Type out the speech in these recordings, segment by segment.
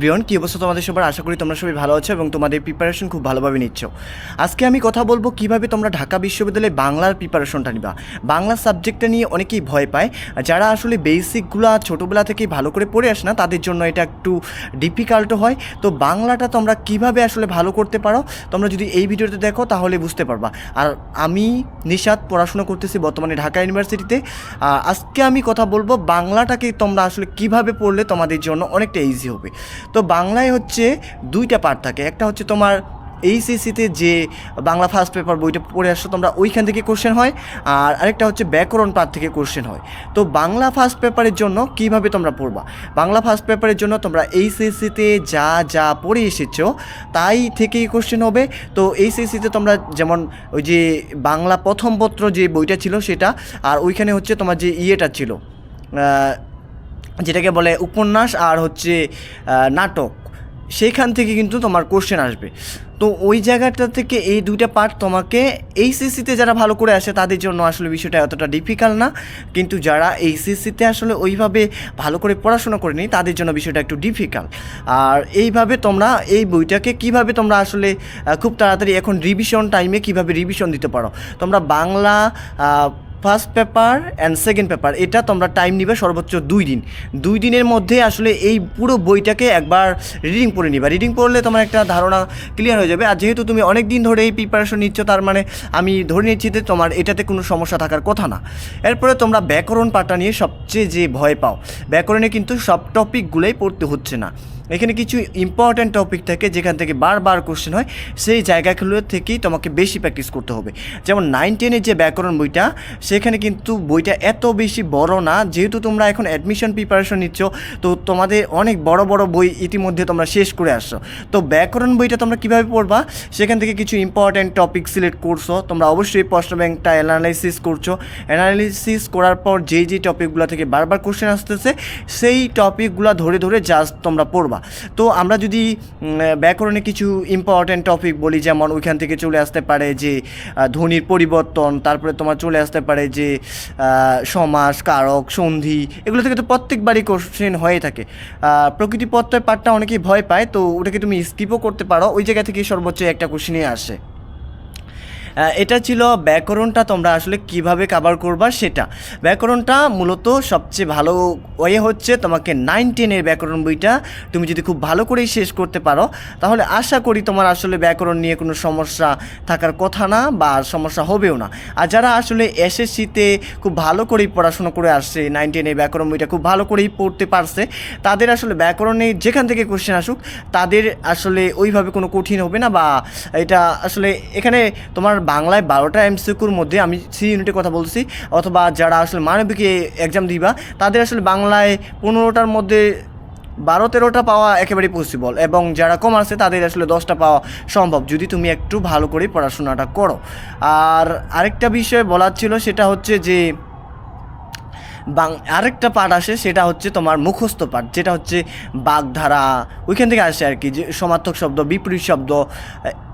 Brian কি অবস্থা তোমাদের সবার? আশা করি তোমরা সবাই ভালো আছো এবং তোমাদের প্রিপারেশন খুব ভালোভাবে নিচ্ছ। আজকে আমি কথা বলব কীভাবে তোমরা ঢাকা বিশ্ববিদ্যালয়ে বাংলার প্রিপারেশনটা নিবা। বাংলা সাবজেক্টটা নিয়ে অনেকেই ভয় পায়। যারা আসলে বেসিকগুলো ছোটোবেলা থেকেই ভালো করে পড়ে আসে না, তাদের জন্য এটা একটু ডিফিকাল্ট হয়। তো বাংলাটা তোমরা কীভাবে আসলে ভালো করতে পারো, তোমরা যদি এই ভিডিওতে দেখো তাহলে বুঝতে পারবা। আর আমি নিশাদ পড়াশোনা করতেছি বর্তমানে ঢাকা ইউনিভার্সিটিতে। আজকে আমি কথা বলব বাংলাটাকে তোমরা আসলে কীভাবে পড়লে তোমাদের জন্য অনেকটা ইজি হবে। তো বাংলায় হচ্ছে দুইটা পার্ট থাকে। একটা হচ্ছে তোমার এইচএসসিতে যে বাংলা ফার্স্ট পেপার বইটা পড়ে আসছো, তোমরা ওইখান থেকে কোশ্চেন হয়। আর আরেকটা হচ্ছে ব্যাকরণ পার্ট থেকে কোশ্চেন হয়। তো বাংলা ফার্স্ট পেপারের জন্য কীভাবে তোমরা পড়বা? বাংলা ফার্স্ট পেপারের জন্য তোমরা এইচএসসিতে যা যা পড়ে এসেছ, তাই থেকেই কোশ্চেন হবে। তো এইচএসসিতে তোমরা যেমন ওই যে বাংলা প্রথম পত্র যে বইটা ছিল সেটা, আর ওইখানে হচ্ছে তোমার যে ইয়েটা ছিল যেটাকে বলে উপন্যাস আর হচ্ছে নাটক। সেইখান থেকে কিন্তু তোমার কোশ্চেন আসবে। তো ওই জায়গাটা থেকে এই দুইটা পার্ট তোমাকে এইচএসসিতে যারা ভালো করে আসে, তাদের জন্য আসলে বিষয়টা এতটা ডিফিকাল্ট না। কিন্তু যারা এইচএসসিতে আসলে ওইভাবে ভালো করে পড়াশোনা করেনি, তাদের জন্য বিষয়টা একটু ডিফিকাল্ট আর এইভাবে তোমরা এই বইটাকে কীভাবে তোমরা আসলে খুব তাড়াতাড়ি এখন রিভিশন টাইমে কীভাবে রিভিশন দিতে পারো? তোমরা Bangla first paper and second paper, এটা তোমরা টাইম নিবে সর্বোচ্চ দুই দিন। দুই দিনের মধ্যে আসলে এই পুরো বইটাকে একবার রিডিং পড়ে নিবা। রিডিং পড়লে তোমার একটা ধারণা ক্লিয়ার হয়ে যাবে। আর যেহেতু তুমি অনেক দিন ধরে এই প্রিপারেশন নিচ্ছ, তার মানে আমি ধরে নিচ্ছি যে তোমার এটাতে কোনো সমস্যা থাকার কথা না। এরপরে তোমরা ব্যাকরণ পাটা নিয়ে সবচেয়ে যে ভয় পাও, ব্যাকরণে কিন্তু সব টপিকগুলোই পড়তে হচ্ছে না। এখানে কিছু ইম্পর্ট্যান্ট টপিক থাকে যেখান থেকে বারবার কোশ্চেন হয়, সেই জায়গাগুলো থেকেই তোমাকে বেশি প্র্যাকটিস করতে হবে। যেমন নাইন টেনের যে ব্যাকরণ বইটা, সেখানে কিন্তু বইটা এত বেশি বড় না, যেহেতু তোমরা এখন অ্যাডমিশন প্রিপারেশন নিচ্ছ, তো তোমাদের অনেক বড় বড় বই ইতিমধ্যে তোমরা শেষ করে আসছো। তো ব্যাকরণ বইটা তোমরা কীভাবে পড়বা, সেখান থেকে কিছু ইম্পর্ট্যান্ট টপিক সিলেক্ট করছ, তোমরা অবশ্যই প্রশ্ন ব্যাংকটা অ্যানালাইসিস করছ। অ্যানালাইসিস করার পর যেই যেই টপিকগুলো থেকে বারবার কোশ্চেন আসতেছে, সেই টপিকগুলো ধরে ধরে জাস্ট তোমরা পড়বা। তো আমরা যদি ব্যাকরণে কিছু ইম্পর্ট্যান্ট টপিক বলি, যেমন ওইখান থেকে চলে আসতে পারে যে ধ্বনির পরিবর্তন, তারপরে তোমার চলে আসতে পারে যে সমাস, কারক, সন্ধি, এগুলো থেকে তো প্রত্যেকবারই কোশ্চেন হয়ে থাকে। প্রকৃতি পার্টটা অনেকেই ভয় পায়, তো ওটাকে তুমি স্কিপও করতে পারো। ওই জায়গা থেকে সর্বোচ্চ একটা কোশ্চেনই আসে। এটা ছিল ব্যাকরণটা তোমরা আসলে কীভাবে কাভার করবা সেটা। ব্যাকরণটা মূলত সবচেয়ে ভালো ওয়ে হচ্ছে তোমাকে নাইন টেনের ব্যাকরণ বইটা তুমি যদি খুব ভালো করেই শেষ করতে পারো, তাহলে আশা করি তোমার আসলে ব্যাকরণ নিয়ে কোনো সমস্যা থাকার কথা না বা সমস্যা হবেও না। আর যারা আসলে এসএসসিতে খুব ভালো করেই পড়াশোনা করে আসছে নাইন টেনের ব্যাকরণ বইটা খুব ভালো করেই পড়তে পারছে, তাদের আসলে ব্যাকরণে যেখান থেকে কোশ্চেন আসুক, তাদের আসলে ওইভাবে কোনো কঠিন হবে না বা এটা আসলে এখানে তোমার বাংলায় বারোটা এমসিকিউর মধ্যে আমি সি ইউনিটের কথা বলছি অথবা যারা আসলে মানবিকে এক্সাম দিবা, তাদের আসলে বাংলায় পনেরোটার মধ্যে বারো তেরোটা পাওয়া একেবারেই পসিবল এবং যারা কমার্সে তাদের আসলে দশটা পাওয়া সম্ভব, যদি তুমি একটু ভালো করে পড়াশোনাটা করো। আর আরেকটা বিষয় বলার ছিল সেটা হচ্ছে যে বাং আরেকটা পার্ট আসে, সেটা হচ্ছে তোমার মুখস্থ পাঠ যেটা হচ্ছে বাগধারা। ওইখান থেকে আসে আর কি, যে সমার্থক শব্দ, বিপরীত শব্দ,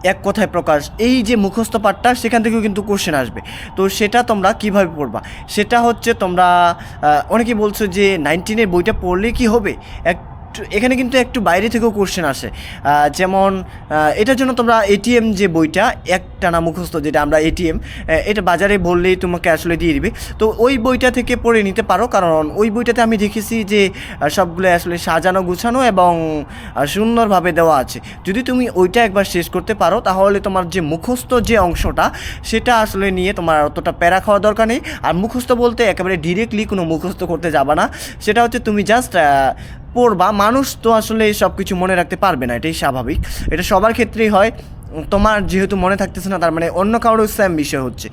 এক কথায় প্রকাশ। এই যে মুখস্থ পাঠটা সেখান থেকেও কিন্তু কোশ্চেন আসবে। তো সেটা তোমরা কীভাবে পড়বা? সেটা হচ্ছে তোমরা অনেকে বলছো যে নাইনটিনের বইটা পড়লে কি হবে? এক এখানে কিন্তু একটু বাইরে থেকেও কোশ্চেন আসে। যেমন এটার জন্য তোমরা এটিএম যে বইটা একটানা মুখস্থ যেটা আমরা এটিএম এটা বাজারে বললেই তোমাকে আসলে দিয়ে দিবে। তো ওই বইটা থেকে পড়ে নিতে পারো, কারণ ওই বইটাতে আমি দেখেছি যে সবগুলো আসলে সাজানো, গুছানো এবং সুন্দরভাবে দেওয়া আছে। যদি তুমি ওইটা একবার শেষ করতে পারো, তাহলে তোমার যে মুখস্থ যে অংশটা, সেটা আসলে নিয়ে তোমার অতটা প্যারা খাওয়া দরকার নেই। আর মুখস্থ বলতে একেবারে ডিরেক্টলি কোনো মুখস্থ করতে যাবা না। সেটা হচ্ছে তুমি জাস্ট পড়বা, মানুষ তো আসলে সব কিছু মনে রাখতে পারবে না, এটাই স্বাভাবিক। এটা সবার ক্ষেত্রেই হয়। তোমার যেহেতু মনে থাকতেছে না, তার মানে অন্য কারোর সেম বিষয় হচ্ছে।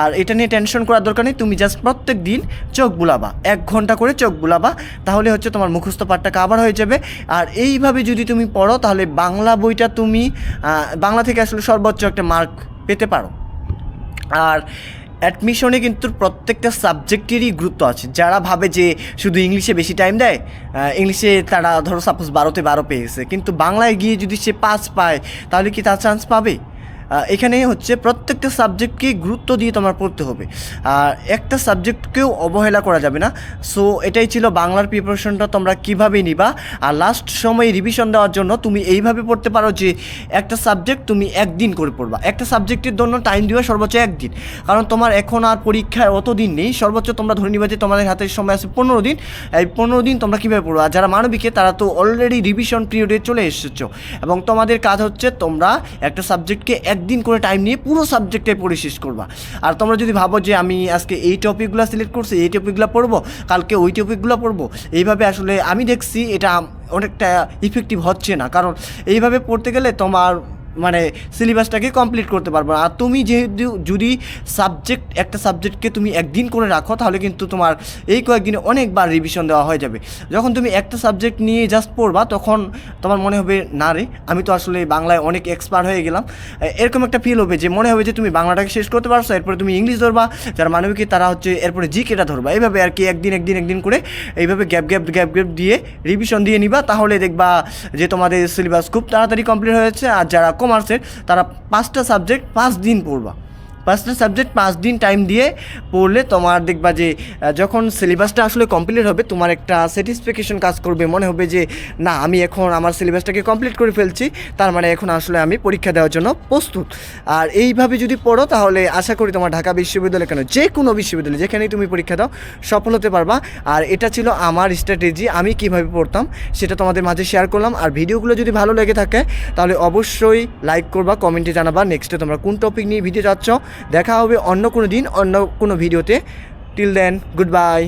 আর এটা নিয়ে টেনশন করার দরকার নেই, তুমি জাস্ট প্রত্যেক দিন চোখ বুলাবা। এক ঘণ্টা করে চোখ বুলাবা, তাহলে হচ্ছে তোমার মুখস্থ পাঠটা কাভার হয়ে যাবে। আর এইভাবে যদি তুমি পড়ো, তাহলে বাংলা বইটা তুমি বাংলা থেকে আসলে সর্বোচ্চ একটা মার্ক পেতে পারো। আর অ্যাডমিশনে কিন্তু প্রত্যেকটা সাবজেক্টেরই গুরুত্ব আছে। যারা ভাবে যে শুধু ইংলিশে বেশি টাইম দেয় ইংলিশে তারা ধরো সাপোজ বারোতে বারো পেয়েছে কিন্তু বাংলায় গিয়ে যদি সে পাস পায়, তাহলে কি তার চান্স পাবে? এখানে হচ্ছে প্রত্যেকটা সাবজেক্টকে গুরুত্ব দিয়ে তোমার পড়তে হবে। আর একটা সাবজেক্টকেও অবহেলা করা যাবে না। সো এটাই ছিল বাংলার প্রিপারেশনটা তোমরা কীভাবে নিবা। আর লাস্ট সময়ে রিভিশন দেওয়ার জন্য তুমি এইভাবে পড়তে পারো যে, একটা সাবজেক্ট তুমি একদিন করে পড়বা। একটা সাবজেক্টের জন্য টাইম দিবা সর্বোচ্চ একদিন। কারণ তোমার এখন আর পরীক্ষায় অত দিন নেই। সর্বোচ্চ তোমরা ধরে নিবা যে, তোমাদের হাতে সময় আছে পনেরো দিন। এই পনেরো দিন তোমরা কীভাবে পড়বা? আর যারা মানবিকে, তারা তো অলরেডি রিভিশন পিরিয়ডে চলে এসেছ। এবং তোমাদের কাজ হচ্ছে তোমরা একটা সাবজেক্টকে একদিন করে টাইম নিয়ে পুরো সাবজেক্টে পড়ে শেষ করবা। আর তোমরা যদি ভাবো যে আমি আজকে এই টপিকগুলো সিলেক্ট করছি, এই টপিকগুলো পড়ব, কালকে ওই টপিকগুলো পড়ব, এইভাবে আসলে আমি দেখছি এটা অনেকটা ইফেক্টিভ হচ্ছে না। কারণ এইভাবে পড়তে গেলে তোমার মানে সিলেবাসটাকে কমপ্লিট করতে পারব। আর তুমি যেহেতু, যদি সাবজেক্ট একটা সাবজেক্টকে তুমি একদিন করে রাখো, তাহলে কিন্তু তোমার এই কয়েকদিনে অনেকবার রিভিশন দেওয়া হয়ে যাবে। যখন তুমি একটা সাবজেক্ট নিয়ে জাস্ট পড়বা, তখন তোমার মনে হবে, না রে, আমি তো আসলে বাংলায় অনেক এক্সপার্ট হয়ে গেলাম। এরকম একটা ফিল হবে যে, মনে হবে যে, তুমি বাংলাটাকে শেষ করতে পারছ, এরপরে তুমি ইংলিশ ধরবা, যারা মানবিকে তারা হচ্ছে এরপরে জি কেটা ধরবা। এইভাবে আর কি একদিন একদিন একদিন করে এইভাবে গ্যাপ গ্যাপ গ্যাপ গ্যাপ দিয়ে রিভিশন দিয়ে নিবা, তাহলে দেখবা যে, তোমাদের সিলেবাস খুব তাড়াতাড়ি কমপ্লিট হয়েছে। আর যারা কমার্সের তারা পাঁচটা সাবজেক্ট পাঁচ দিন পড়বা। পাঁচটা সাবজেক্ট পাঁচ দিন টাইম দিয়ে পড়লে তোমার দেখবা যে যখন সিলেবাসটা আসলে কমপ্লিট হবে, তোমার একটা স্যাটিসফ্যাকশন কাজ করবে। মনে হবে যে, না, আমি এখন আমার সিলেবাসটাকে কমপ্লিট করে ফেলছি। তার মানে এখন আসলে আমি পরীক্ষা দেওয়ার জন্য প্রস্তুত। আর এইভাবে যদি পড়ো, তাহলে আশা করি তোমার ঢাকা বিশ্ববিদ্যালয় কেন, যে কোনো বিশ্ববিদ্যালয়, যেখানেই তুমি পরীক্ষা দাও, সফল হতে পারবা। আর এটা ছিল আমার স্ট্র্যাটেজি আমি কীভাবে পড়তাম, সেটা তোমাদের মাঝে শেয়ার করলাম। আর ভিডিওগুলো যদি ভালো লেগে থাকে, তাহলে অবশ্যই লাইক করবা কমেন্টে জানাবা। নেক্সটে তোমরা কোন টপিক নিয়ে ভিডিও যাচ্ছ দেখা হবে অন্য কোনো দিন অন্য কোনো ভিডিওতে। Till then good bye